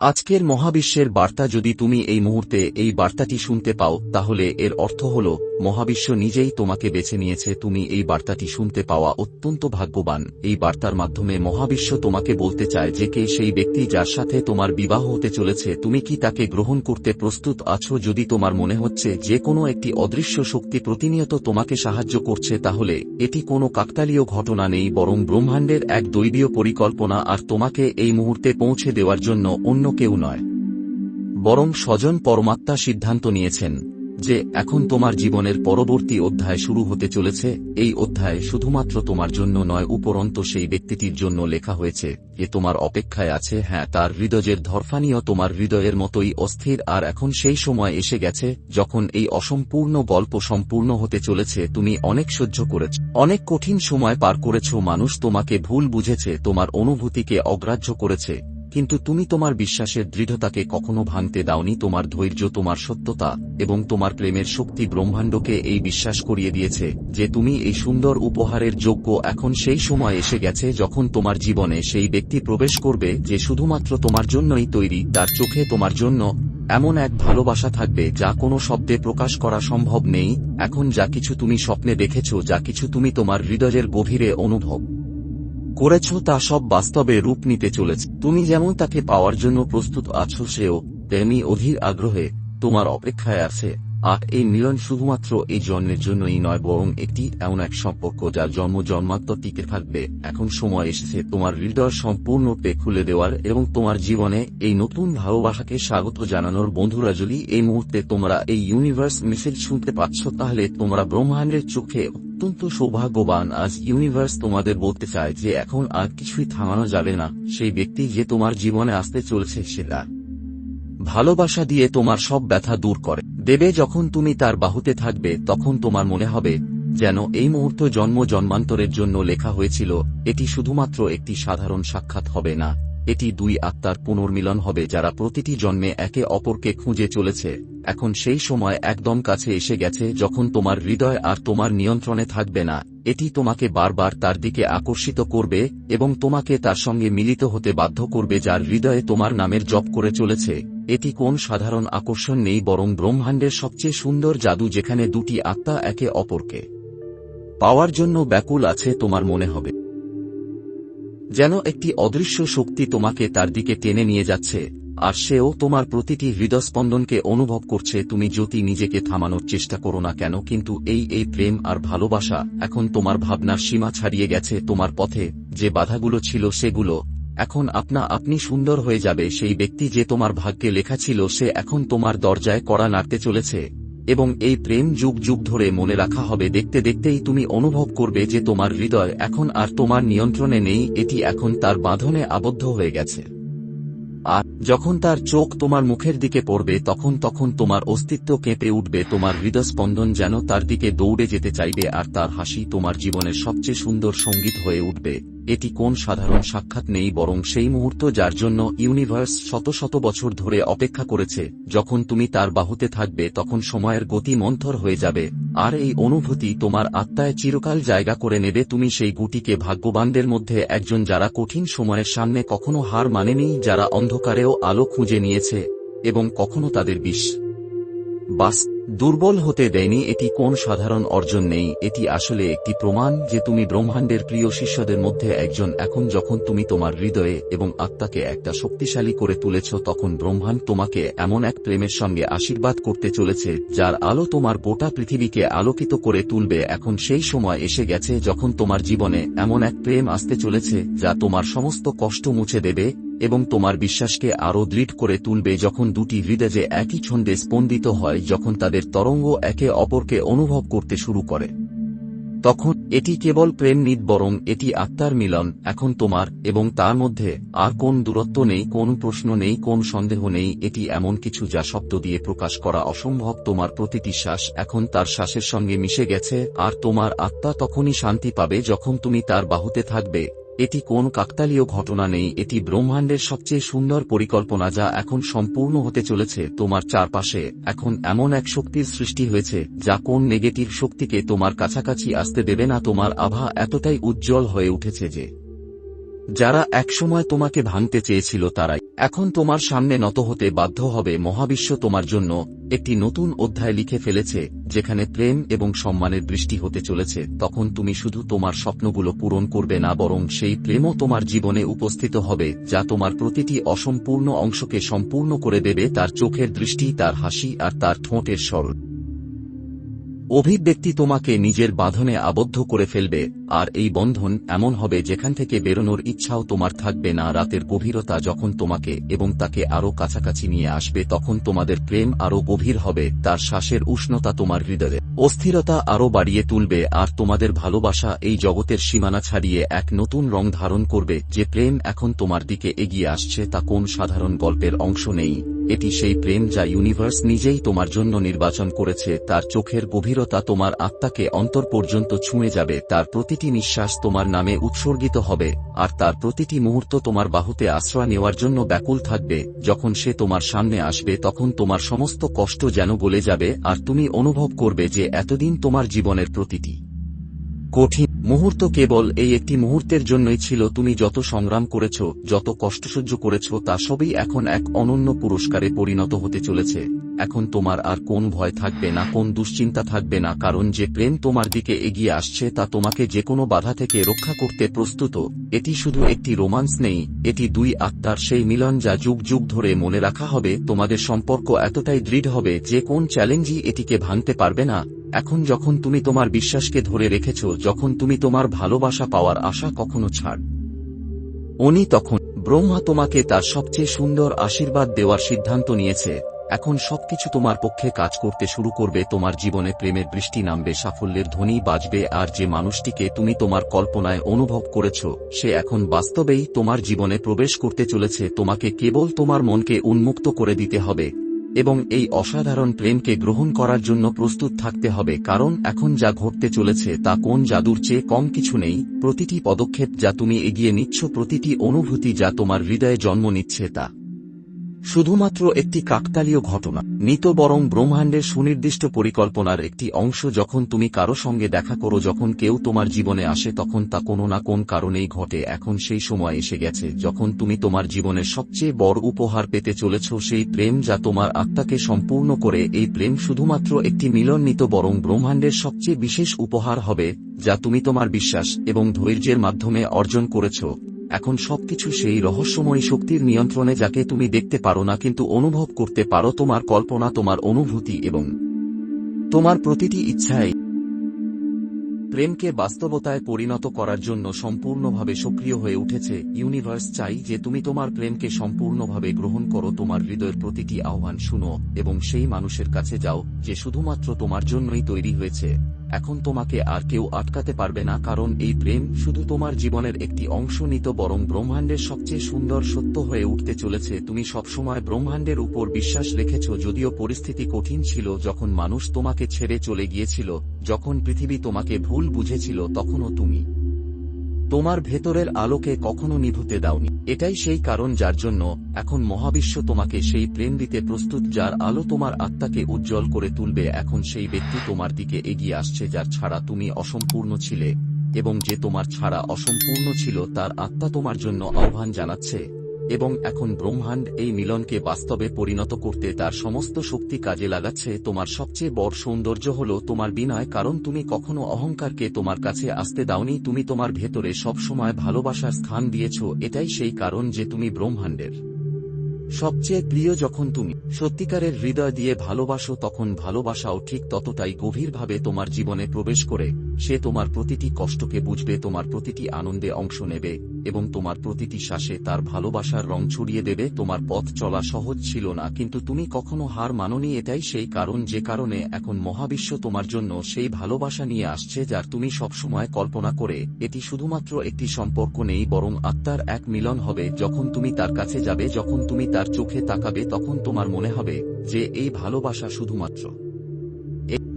আজকের মহাবিশ্বের বার্তা যদি তুমি এই মুহূর্তে এই বার্তাটি শুনতে পাও, তাহলে এর অর্থ হল মহাবিশ্ব নিজেই তোমাকে বেছে নিয়েছে, তুমি এই বার্তাটি শুনতে পাওয়া অত্যন্ত ভাগ্যবান। এই বার্তার মাধ্যমে মহাবিশ্ব তোমাকে বলতে চায় যে কে সেই ব্যক্তি যার সাথে তোমার বিবাহ হতে চলেছে, তুমি কি তাকে গ্রহণ করতে প্রস্তুত আছো? যদি তোমার মনে হচ্ছে যে কোনো একটি অদৃশ্য শক্তি প্রতিনিয়ত তোমাকে সাহায্য করছে, তাহলে এটি কোনো কাকতালীয় ঘটনা নেই, বরং ব্রহ্মাণ্ডের এক দৈবীয় পরিকল্পনা, আর তোমাকে এই মুহূর্তে পৌঁছে দেওয়ার জন্য অন্য কেউ নয়। বরং স্বজন পরমাত্মা সিদ্ধান্ত নিয়েছেন। যে এখন তোমার জীবনের পরবর্তী অধ্যায় শুরু হতে চলেছে, এই অধ্যায় শুধুমাত্র তোমার জন্য নয়, উপরন্ত সেই ব্যক্তিটির জন্য লেখা হয়েছে যে তোমার অপেক্ষায় আছে হ্যাঁ তার হৃদয়ের ধরফানিও তোমার হৃদয়ের মতোই অস্থির, আর এখন সেই সময় এসে গেছে, যখন এই অসম্পূর্ণ গল্প সম্পূর্ণ হতে চলেছে, তুমি অনেক সহ্য করেছ, অনেক কঠিন সময় পার করেছ, মানুষ তোমাকে ভুল বুঝেছে, তোমার অনুভূতিকে অগ্রাহ্য করেছে কিন্তু তুমি তোমার বিশ্বাসের দৃঢ়তাকে কখনো ভাঙতে দাওনি, তোমার ধৈর্য, তোমার সত্যতা এবং তোমার প্রেমের শক্তি ব্রহ্মাণ্ডকে এই বিশ্বাস করিয়ে দিয়েছে যে তুমি এই সুন্দর উপহারের যোগ্য। এখন সেই সময় এসে গেছে যখন তোমার জীবনে সেই ব্যক্তি প্রবেশ করবে যে শুধুমাত্র তোমার জন্যই তৈরি, তার চোখে তোমার জন্য এমন এক ভালোবাসা থাকবে যা কোনো শব্দে প্রকাশ করা সম্ভব নেই। এখন যা কিছু তুমি স্বপ্নে দেখেছ, যা কিছু তুমি তোমার হৃদয়ের গভীরে অনুভব করেছ তা সব বাস্তবে রূপ নিতে চলেছে। তুমি যেমন তাকে পাওয়ার জন্য প্রস্তুত আছো, সেও তেমনি অধীর আগ্রহে তোমার অপেক্ষায় আছে। আর এই মিলন শুধুমাত্র এই জন্মের জন্যই নয়, বরং একটি এমন এক সম্পর্ক যা জন্ম জন্মাত্ম টিকে থাকবে। এখন সময় এসেছে তোমার হৃদয় সম্পূর্ণরূপে খুলে দেওয়ার এবং তোমার জীবনে এই নতুন ভালোবাসাকে স্বাগত জানানোর। বন্ধুরা, যদি এই মুহূর্তে তোমরা এই ইউনিভার্স মিছিল শুনতে পাচ্ছ, তাহলে তোমরা ব্রহ্মাণ্ডের চোখে অত্যন্ত সৌভাগ্যবান। আজ ইউনিভার্স তোমাদের বলতে চায় যে এখন আর কিছুই থামানো যাবে না। সেই ব্যক্তি যে তোমার জীবনে আসতে চলেছে, সেটা ভালোবাসা দিয়ে তোমার সব ব্যথা দূর করে। দেবে যখন তুমি তার বাহুতে থাকবে, তখন তোমার মনে হবে, যেন এই মুহূর্ত জন্ম জন্মান্তরের জন্য লেখা হয়েছিল, এটি শুধুমাত্র একটি সাধারণ সাক্ষাৎ হবে না, এটি দুই আত্মার পুনর্মিলন হবে যারা প্রতিটি জন্মে একে অপরকে খুঁজে চলেছে, এখন সেই সময় একদম কাছে এসে গেছে যখন তোমার হৃদয় আর তোমার নিয়ন্ত্রণে থাকবে না, এটি তোমাকে বারবার তার দিকে আকর্ষিত করবে, এবং তোমাকে তার সঙ্গে মিলিত হতে বাধ্য করবে যার হৃদয়ে তোমার নামের জপ করে চলেছে। এটি কোন সাধারণ আকর্ষণ নেই বরং ব্রহ্মাণ্ডের সবচেয়ে সুন্দর জাদু যেখানে দুটি আত্মা একে অপরকে পাওয়ার জন্য ব্যাকুল আছে তোমার মনে হবে। যেন একটি অদৃশ্য শক্তি তোমাকে তার দিকে টেনে নিয়ে যাচ্ছে, আর সেও তোমার প্রতিটি হৃদস্পন্দনকে অনুভব করছে, তুমি যদি নিজেকে থামানোর চেষ্টা করো না কেন, কিন্তু এই এই প্রেম আর ভালোবাসা এখন তোমার ভাবনার সীমা ছাড়িয়ে গেছে, তোমার পথে যে বাধাগুলো ছিল সেগুলো এখন আপনা আপনি সুন্দর হয়ে যাবে, সেই ব্যক্তি যে তোমার ভাগ্যে লেখা ছিল সে এখন তোমার দরজায় কড়া নাড়তে চলেছে। এবং এই প্রেম যুগ যুগ ধরে মনে রাখা হবে, দেখতে দেখতেই তুমি অনুভব করবে যে তোমার হৃদয় এখন আর তোমার নিয়ন্ত্রণে নেই, এটি এখন তার বাঁধনে আবদ্ধ হয়ে গেছে। আর যখন তার চোখ তোমার মুখের দিকে পড়বে, তখন তখন তোমার অস্তিত্ব কেঁপে উঠবে, তোমার হৃদস্পন্দন যেন তার দিকে দৌড়ে যেতে চাইবে, আর তার হাসি তোমার জীবনের সবচেয়ে সুন্দর সংগীত হয়ে উঠবে। এটি কোন সাধারণ সাক্ষাৎ নেই বরং সেই মুহূর্ত যার জন্য ইউনিভার্স শত শত বছর ধরে অপেক্ষা করেছে, যখন তুমি তার বাহুতে থাকবে তখন সময়ের গতি মন্থর হয়ে যাবে, আর এই অনুভূতি তোমার আত্মায় চিরকাল জায়গা করে নেবে তুমি সেই গুটিকে ভাগ্যবানদের মধ্যে একজন যারা কঠিন সময়ের সামনে কখনো হার মানেনি, যারা অন্ধকারেও আলো খুঁজে নিয়েছে এবং কখনো তাদের বিষ। বাস দুর্বল হতে দেয়নি, এটি কোন সাধারণ অর্জন নেই, এটি আসলে একটি প্রমাণ যে তুমি ব্রহ্মাণ্ডের প্রিয় শিষ্যদের মধ্যে একজন। এখন যখন তুমি তোমার হৃদয়ে এবং আত্মাকে একটা শক্তিশালী করে তুলেছ, তখন ব্রহ্মাণ্ড তোমাকে এমন এক প্রেমের সঙ্গে আশীর্বাদ করতে চলেছে, যার আলো তোমার গোটা পৃথিবীকে আলোকিত করে তুলবে। এখন সেই সময় এসে গেছে যখন তোমার জীবনে এমন এক প্রেম আসতে চলেছে, যা তোমার সমস্ত কষ্ট মুছে দেবে এবং তোমার বিশ্বাসকে আরও দৃঢ় করে তুলবে। যখন দুটি হৃদয়ে একই ছন্দে স্পন্দিত হয়, যখন তাদের তরঙ্গ একে অপরকে অনুভব করতে শুরু করে। তখন, এটি কেবল প্রেম নিত বরং এটি আত্মার মিলন, এখন তোমার এবং তার মধ্যে আর কোন দূরত্ব নেই, কোন প্রশ্ন নেই, কোন সন্দেহ নেই, এটি এমন কিছু যা শব্দ দিয়ে প্রকাশ করা অসম্ভব। তোমার প্রতিটি শ্বাস এখন তার শ্বাসের সঙ্গে মিশে গেছে, আর তোমার আত্মা তখনই শান্তি পাবে যখন তুমি তার বাহুতে থাকবে। এটি কোন কাকতালীয় ঘটনা নেই, এটি ব্রহ্মাণ্ডের সবচেয়ে সুন্দর পরিকল্পনা যা এখন সম্পূর্ণ হতে চলেছে, তোমার চারপাশে এখন এমন এক শক্তির সৃষ্টি হয়েছে, যা কোন নেগেটিভ শক্তিকে তোমার কাছাকাছি আসতে দেবে না, তোমার আভা এতটাই উজ্জ্বল হয়ে উঠেছে যে যারা একসময় তোমাকে ভাঙতে চেয়েছিল তারাই। এখন তোমার সামনে নত হতে বাধ্য হবে মহাবিশ্ব তোমার জন্য একটি নতুন অধ্যায় লিখে ফেলেছে, যেখানে প্রেম এবং সম্মানের বৃষ্টি হতে চলেছে, তখন তুমি শুধু তোমার স্বপ্নগুলো পূরণ করবে না, বরং সেই প্রেমও তোমার জীবনে উপস্থিত হবে, যা তোমার প্রতিটি অসম্পূর্ণ অংশকে সম্পূর্ণ করে দেবে, তার চোখের দৃষ্টি, তার হাসি আর তার ঠোঁটের স্বর। অভিব্যক্তি তোমাকে নিজের বাঁধনে আবদ্ধ করে ফেলবে, আর এই বন্ধন এমন হবে যেখান থেকে বেরোনোর ইচ্ছাও তোমার থাকবে না। রাতের গভীরতা যখন তোমাকে এবং তাকে আরও কাছাকাছি নিয়ে আসবে, তখন তোমাদের প্রেম আরও গভীর হবে, তার শ্বাসের উষ্ণতা তোমার হৃদয়ে অস্থিরতা আরও বাড়িয়ে তুলবে, আর তোমাদের ভালোবাসা এই জগতের সীমানা ছাড়িয়ে এক নতুন রং ধারণ করবে। যে প্রেম এখন তোমার দিকে এগিয়ে আসছে, তা কোন সাধারণ গল্পের অংশ নেই। এটি সেই প্রেম যা ইউনিভার্স নিজেই তোমার জন্য নির্বাচন করেছে, তার চোখের গভীরতা তোমার আত্মাকে অন্তর পর্যন্ত ছুঁয়ে যাবে, তার প্রতিটি নিঃশ্বাস তোমার নামে উৎসর্গিত হবে, আর তার প্রতিটি মুহূর্ত তোমার বাহুতে আশ্রয় নেওয়ার জন্য ব্যাকুল থাকবে, যখন সে তোমার সামনে আসবে তখন তোমার সমস্ত কষ্ট যেন গলে যাবে, আর তুমি অনুভব করবে যে এতদিন তোমার জীবনের প্রতিটি কঠিন মুহূর্ত কেবল এই একটি মুহূর্তের জন্যই ছিল তুমি যত সংগ্রাম করেছ, যত কষ্ট সহ্য করেছ, তা সবই এখন এক অনন্য পুরস্কারে পরিণত হতে চলেছে। এখন তোমার আর কোন ভয় থাকবে না, কোন দুশ্চিন্তা থাকবে না, কারণ যে প্রেম তোমার দিকে এগিয়ে আসছে, তা তোমাকে যে কোনো বাধা থেকে রক্ষা করতে প্রস্তুত। এটি শুধু একটি রোমান্স নেই, এটি দুই আত্মার সেই মিলন যা যুগ যুগ ধরে মনে রাখা হবে, তোমাদের সম্পর্ক এতটাই দৃঢ় হবে যে কোন চ্যালেঞ্জই এটিকে ভাঙতে পারবে না। এখন যখন তুমি তোমার বিশ্বাসকে ধরে রেখেছ, যখন তুমি তোমার ভালোবাসা পাওয়ার আশা কখনো ছাড়। উনি তখন ব্রহ্মা তোমাকে তার সবচেয়ে সুন্দর আশীর্বাদ দেওয়ার সিদ্ধান্ত নিয়েছে। এখন সবকিছু তোমার পক্ষে কাজ করতে শুরু করবে, তোমার জীবনে প্রেমের বৃষ্টি নামবে, সাফল্যের ধ্বনি বাজবে, আর যে মানুষটিকে তুমি তোমার কল্পনায় অনুভব করেছ, সে এখন বাস্তবেই তোমার জীবনে প্রবেশ করতে চলেছে। তোমাকে কেবল তোমার মনকে উন্মুক্ত করে দিতে হবে। এবং এই অসাধারণ প্রেমকে গ্রহণ করার জন্য প্রস্তুত থাকতে হবে, কারণ এখন যা ঘটতে চলেছে তা কোন জাদুর চেয়ে কম কিছু নেই, প্রতিটি পদক্ষেপ যা তুমি এগিয়ে নিচ্ছ, প্রতিটি অনুভূতি যা তোমার হৃদয়ে জন্ম নিচ্ছে তা। শুধুমাত্র একটি কাকতালীয় ঘটনা, নিত বরং ব্রহ্মাণ্ডের সুনির্দিষ্ট পরিকল্পনার একটি অংশ যখন তুমি কারও সঙ্গে দেখা করো, যখন কেউ তোমার জীবনে আসে, তখন তা কোনো না কোন কারণেই ঘটে। এখন সেই সময় এসে গেছে, যখন তুমি তোমার জীবনের সবচেয়ে বড় উপহার পেতে চলেছ, সেই প্রেম যা তোমার আত্মাকে সম্পূর্ণ করে, এই প্রেম শুধুমাত্র একটি মিলন নিত বরং ব্রহ্মাণ্ডের সবচেয়ে বিশেষ উপহার হবে, যা তুমি তোমার বিশ্বাস এবং ধৈর্যের মাধ্যমে অর্জন করেছ। এখন সবকিছু সেই রহস্যময়ী শক্তির নিয়ন্ত্রণে যাকে তুমি দেখতে পারো না কিন্তু অনুভব করতে পারো তোমার কল্পনা, তোমার অনুভূতি এবং তোমার প্রতিটি ইচ্ছায় প্রেমকে বাস্তবতায় পরিণত করার জন্য সম্পূর্ণভাবে সক্রিয় হয়ে উঠেছে ইউনিভার্স। চাই যে তুমি তোমার প্রেমকে সম্পূর্ণভাবে গ্রহণ করো, তোমার হৃদয়ের প্রতিটি আহ্বান শুনো এবং সেই মানুষের কাছে যাও, যে শুধুমাত্র তোমার জন্যই তৈরি হয়েছে। এখন তোমাকে আর কেউ আটকাতে পারবে না, কারণ এই প্রেম শুধু তোমার জীবনের একটি অংশ নিত, বরং ব্রহ্মাণ্ডের সবচেয়ে সুন্দর সত্য হয়ে উঠতে চলেছে। তুমি সবসময় ব্রহ্মাণ্ডের উপর বিশ্বাস রেখেছ, যদিও পরিস্থিতি কঠিন ছিল। যখন মানুষ তোমাকে ছেড়ে চলে গিয়েছিল, যখন পৃথিবী তোমাকে ভুল বুঝেছিল, তখনও তুমি তোমার ভেতরের আলোকে কখনো নিভুতে দাওনি। এটাই সেই কারণ যার জন্য এখন মহাবিশ্ব তোমাকে সেই প্রেম দিতে প্রস্তুত, যার আলো তোমার আত্মাকে উজ্জ্বল করে তুলবে। এখন সেই ব্যক্তি তোমার দিকে এগিয়ে আসছে, যার ছাড়া তুমি অসম্পূর্ণ ছিলে, এবং যে তোমার ছাড়া অসম্পূর্ণ ছিল, তার আত্মা তোমার জন্য আহ্বান জানাচ্ছে। এবং এখন ব্রহ্মাণ্ড এই মিলনকে বাস্তবে পরিণত করতে তার সমস্ত শক্তি কাজে লাগাচ্ছে। তোমার সবচেয়ে বড় সৌন্দর্য হল তোমার বিনয়, কারণ তুমি কখনো অহংকারকে তোমার কাছে আসতে দাওনি। তুমি তোমার ভেতরে সবসময় ভালোবাসার স্থান দিয়েছ, এটাই সেই কারণ যে তুমি ব্রহ্মাণ্ডের সবচেয়ে প্রিয় যখন তুমি সত্যিকারের হৃদয় দিয়ে ভালোবাসো, তখন ভালোবাসাও ঠিক ততটাই গভীরভাবে তোমার জীবনে প্রবেশ করে। সে তোমার প্রতিটি কষ্টকে বুঝবে, তোমার প্রতিটি আনন্দে অংশ নেবে এবং তোমার প্রতিটি শ্বাসে তার ভালোবাসার রং ছড়িয়ে দেবে। তোমার পথ চলা সহজ ছিল না, কিন্তু তুমি কখনো হার মাননি, এটাই সেই কারণ। যে কারণে এখন মহাবিশ্ব তোমার জন্য সেই ভালোবাসা নিয়ে আসছে, যার তুমি সবসময় কল্পনা করে এটি শুধুমাত্র একটি সম্পর্ক নেই, বরং আত্মার এক মিলন হবে। যখন তুমি তার কাছে যাবে, যখন তুমি তার চোখে তাকাবে, তখন তোমার মনে হবে যে এই ভালোবাসা শুধুমাত্র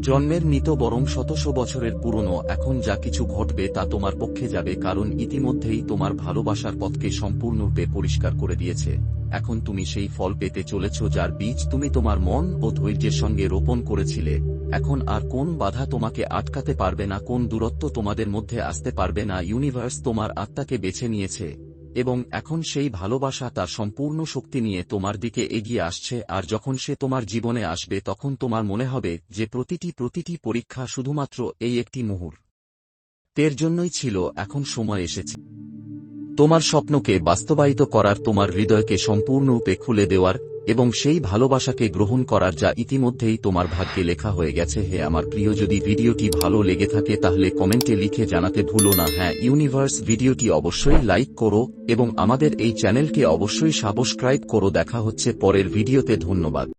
জন্মের নিত বরং শতশ বছরের পুরনো, এখন যা কিছু ঘটবে তা তোমার পক্ষে যাবে কারণ ইতিমধ্যেই তোমার ভালোবাসার পথকে সম্পূর্ণরূপে পরিষ্কার করে দিয়েছে। এখন তুমি সেই ফল পেতে চলেছ যার বীজ তুমি তোমার মন ও ধৈর্যের সঙ্গে রোপণ করেছিলে। এখন আর কোন বাধা তোমাকে আটকাতে পারবে না, কোন দূরত্ব তোমাদের মধ্যে আসতে পারবে না, ইউনিভার্স তোমার আত্মাকে বেছে নিয়েছে। এবং এখন সেই ভালোবাসা তার সম্পূর্ণ শক্তি নিয়ে তোমার দিকে এগিয়ে আসছে, আর যখন সে তোমার জীবনে আসবে তখন তোমার মনে হবে যে প্রতিটি প্রতিটি পরীক্ষা শুধুমাত্র এই একটি মুহূর্ত তের জন্যই ছিল এখন সময় এসেছে। তোমার স্বপ্নকে বাস্তবায়িত করার তোমার হৃদয়কে সম্পূর্ণরূপে খুলে দেওয়ার এবং সেই ভালোবাসাকে গ্রহণ করার যা ইতিমধ্যেই তোমার ভাগ্যে লেখা হয়ে গেছে। হে আমার প্রিয়, যদি ভিডিওটি ভালো লেগে থাকে, তাহলে কমেন্টে লিখে জানাতে ভুলো না। হ্যাঁ ইউনিভার্স, ভিডিওটি অবশ্যই লাইক করো এবং আমাদের এই চ্যানেলকে অবশ্যই সাবস্ক্রাইব করো। দেখা হচ্ছে পরের ভিডিওতে। ধন্যবাদ।